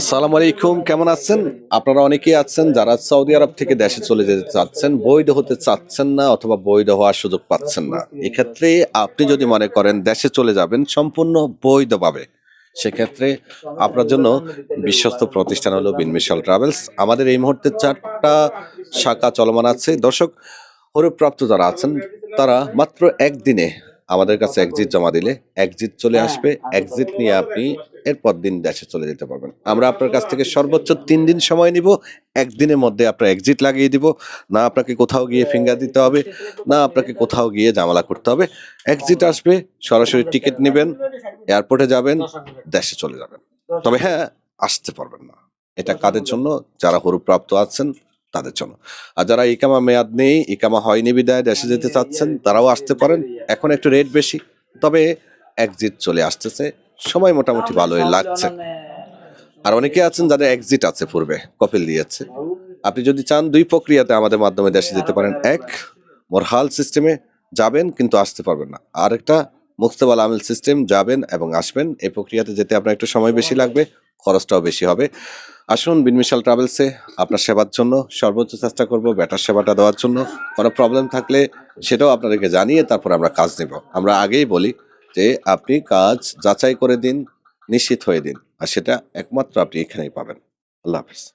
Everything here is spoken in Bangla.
আসসালামু আলাইকুম, কেমন আছেন? আপনারা অনেকেই আছেন যারা সৌদি আরব থেকে দেশে চলে যেতে চাচ্ছেন, বৈধ হতে চাচ্ছেন না অথবা বৈধ হওয়ার সুযোগ পাচ্ছেন না। এক্ষেত্রে আপনি যদি মনে করেন দেশে চলে যাবেন সম্পূর্ণ বৈধভাবে, সেক্ষেত্রে আপনার জন্য বিশ্বস্ত প্রতিষ্ঠান হলো বিনমিশাল ট্রাভেলস। আমাদের এই মুহূর্তে চারটা শাখা চলমান আছে। দর্শক, হরুপ্রাপ্ত যারা আছেন, তারা মাত্র একদিনে আমাদের কাছে একজিট জমা দিলে এক্সিট চলে আসবে। একজিট নিয়ে আপনি এরপর দিন দেশে চলে যেতে পারবেন। আমরা আপনার কাছ থেকে সর্বোচ্চ তিন দিন সময় নিব, একদিনের মধ্যে আপনার এক্সিট লাগিয়ে দিব। না আপনাকে কোথাও গিয়ে ফিঙ্গার দিতে হবে, না আপনাকে কোথাও গিয়ে জামালা করতে হবে। এক্সিট আসবে, সরাসরি টিকিট নেবেন এয়ারপোর্টে যাবেন, দেশে চলে যাবেন। তবে হ্যাঁ আসতে পারবেন না। এটা কাদের জন্য? যারা হরুপ্রাপ্ত আছেন, তাদের জন্য। আর যারা ইকামা মেয়াদ নেই, ইকামা হয়নি বিদায়, দেশে যেতে চাচ্ছেন, তারাও আসতে পারেন। এখন একটু রেট বেশি। তবে এক্সিট চলে আসতেছে। সময় মোটামুটি ভালোই লাগছে। আর অনেকে আছেন যাদের এক্সিট আছে পূর্বে কপিল দিয়েছে। আপনি যদি চান দুই প্রক্রিয়াতে আমাদের মাধ্যমে দেশে যেতে পারেন। এক মোরহাল সিস্টেমে যাবেন কিন্তু আসতে পারবেন না। আর একটা মুক্তবাল আমিল সিস্টেম যাবেন এবং আসবেন। এই প্রক্রিয়াতে যেতে আপনার একটু সময় বেশি লাগবে খরচটাও বেশি হবে। আসুন বিনমিশাল ট্রাভেলসে আপনার সেবার জন্য সর্বোচ্চ চেষ্টা করব বেটার সেবাটা দেওয়ার জন্য। কোনো প্রবলেম থাকলে সেটাও আপনাদেরকে জানিয়ে তারপর আমরা কাজ নেব। আমরা আগেই বলি যে আপনি কাজ যাচাই করে দিন, নিশ্চিত হয়ে দিন। আর সেটা একমাত্র আপনি এখানেই পাবেন। আল্লাহ হাফিজ।